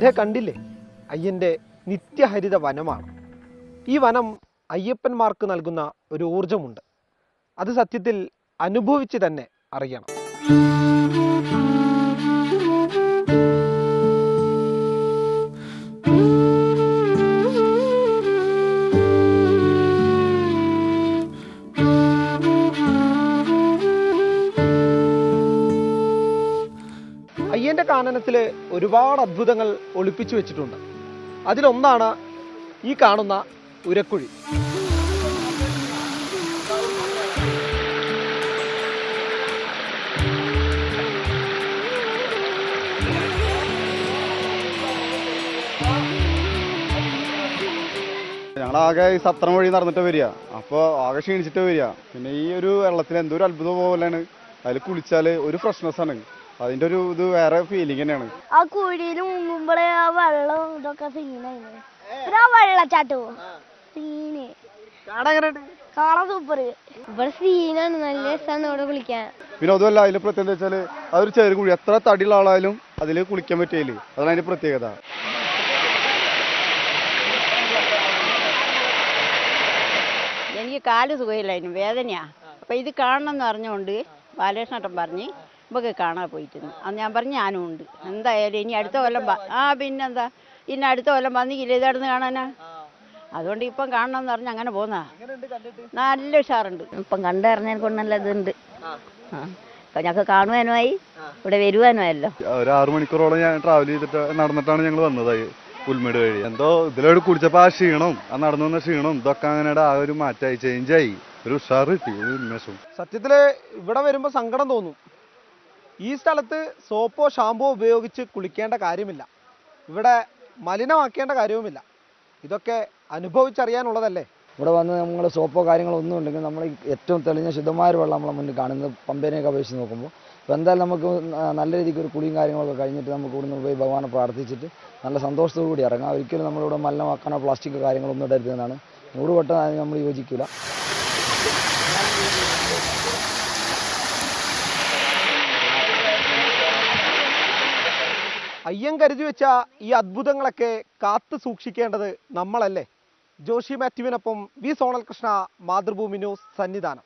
ഇതേ കണ്ടില്ലേ? അയ്യന്റെ നിത്യഹരിത വനമാണ്. ഈ വനം അയ്യപ്പന്മാർക്ക് നൽകുന്ന ഒരു ഊർജമുണ്ട് അത് സത്യത്തിൽ അനുഭവിച്ച് തന്നെ അറിയണം. കാനനത്തിൽ ഒരുപാട് അത്ഭുതങ്ങൾ ഒളിപ്പിച്ചു വെച്ചിട്ടുണ്ട്. അതിലൊന്നാണ് ഈ കാണുന്ന ഉരക്കുഴി. ഞങ്ങളാകെ ഈ സത്രം വഴി നടന്നിട്ട് വരിക. അപ്പോൾ ആകെ ക്ഷീണിച്ചിട്ട് വരിക. പിന്നെ ഈ ഒരു വെള്ളത്തിൽ എന്തോ ഒരു അത്ഭുതം പോലെയാണ്. അതിൽ കുളിച്ചാൽ ഒരു ഫ്രഷ്നെസ് ആണ്. അതിന്റെ ഒരു ഇത് വേറെ ഫീലിംഗ് തന്നെയാണ്. ആ കുഴിയിൽ മുങ്ങുമ്പോഴേ ആ വെള്ളം ഇതൊക്കെ സീനായിരുന്നു പിന്നെ ആ വെള്ളച്ചാട്ടവും സീന് കാണാൻ സൂപ്പർ ഇവിടെ സീനാണ് നല്ല രസമാണ് ഇവിടെ കുളിക്കാൻ. പിന്നെ അതുമല്ല അതിൽ പ്രത്യേകത വെച്ചാൽ അതൊരു ചെറിയ കുഴി എത്ര തടിയുള്ള ആളായാലും അതിൽ കുളിക്കാൻ പറ്റിയില്ലേ അതാണ് അതിന്റെ പ്രത്യേകത. എനിക്ക് കാൽ സുഖമില്ലായിരുന്നു. വേദനയാ. അപ്പൊ ഇത് കാണണം എന്ന് അറിഞ്ഞുകൊണ്ട് ബാലകൃഷ്ണേട്ടൻ പറഞ്ഞ് നമുക്ക് കാണാൻ പോയിട്ടുണ്ട്. അന്ന് ഞാൻ പറഞ്ഞു ഞാനും ഉണ്ട്. എന്തായാലും ഇനി അടുത്ത കൊല്ലം ആ പിന്നെന്താ? ഇനി അടുത്ത കൊല്ലം വന്നിക്കില്ല ഇതടുന്ന് കാണാനാ? അതുകൊണ്ട് ഇപ്പം കാണണം എന്ന് പറഞ്ഞ് അങ്ങനെ പോന്നാ. നല്ല ഉഷാറുണ്ട്. ഇപ്പം കണ്ടറിഞ്ഞതിനെ കൊണ്ട് നല്ല ഇതുണ്ട്. ഞങ്ങൾക്ക് കാണുവാനുമായി. ഇവിടെ വരുവാനുമായല്ലോ ഒരു ആറു മണിക്കൂറോളം ഞാൻ ട്രാവൽ ചെയ്തിട്ട് നടന്നിട്ടാണ് ഞങ്ങൾ വന്നത് പുൽമേട് വഴി. എന്തോ ഇതിലോട് കുടിച്ചപ്പോൾ ആ ക്ഷീണം ആ നടന്നു വന്ന ക്ഷീണം ഇതൊക്കെ അങ്ങനെ ആ ഒരു മാറ്റായി ചേഞ്ചായി ഒരു ഉഷാറ് കിട്ടി ഒരു ഉന്മേഷം. സത്യത്തിൽ ഇവിടെ വരുമ്പോൾ സങ്കടം തോന്നും. ഈ സ്ഥലത്ത് സോപ്പോ ഷാമ്പോ ഉപയോഗിച്ച് കുളിക്കേണ്ട കാര്യമില്ല. ഇവിടെ മലിനമാക്കേണ്ട കാര്യവുമില്ല. ഇതൊക്കെ അനുഭവിച്ചറിയാനുള്ളതല്ലേ? ഇവിടെ വന്ന് നമ്മൾ സോപ്പോ കാര്യങ്ങളൊന്നും ഉണ്ടെങ്കിൽ നമ്മൾ ഏറ്റവും തെളിഞ്ഞ ശുദ്ധമായ വെള്ളം നമ്മളെ മുന്നിൽ കാണുന്നത് പമ്പേനെയൊക്കെ അപേക്ഷിച്ച് നോക്കുമ്പോൾ. അപ്പോൾ എന്തായാലും നമുക്ക് നല്ല രീതിക്ക് ഒരു കുളിയും കാര്യങ്ങളൊക്കെ കഴിഞ്ഞിട്ട് നമുക്ക് ഇവിടുന്ന് പോയി ഭഗവാനെ പ്രാർത്ഥിച്ചിട്ട് നല്ല സന്തോഷത്തോടു കൂടി ഇറങ്ങാം. ഒരിക്കലും നമ്മളിവിടെ മലിനമാക്കാനോ പ്ലാസ്റ്റിക് കാര്യങ്ങളൊന്നും ഇടരുതെന്നാണ് നൂറ് വട്ടം നമ്മൾ യോജിക്കില്ല അയ്യം കരുതി വെച്ച ഈ അത്ഭുതങ്ങളൊക്കെ കാത്തു സൂക്ഷിക്കേണ്ടത് നമ്മളല്ലേ? ജോഷി മാത്യുവിനൊപ്പം വി സോണൽ കൃഷ്ണ മാതൃഭൂമി ന്യൂസ് സന്നിധാനം.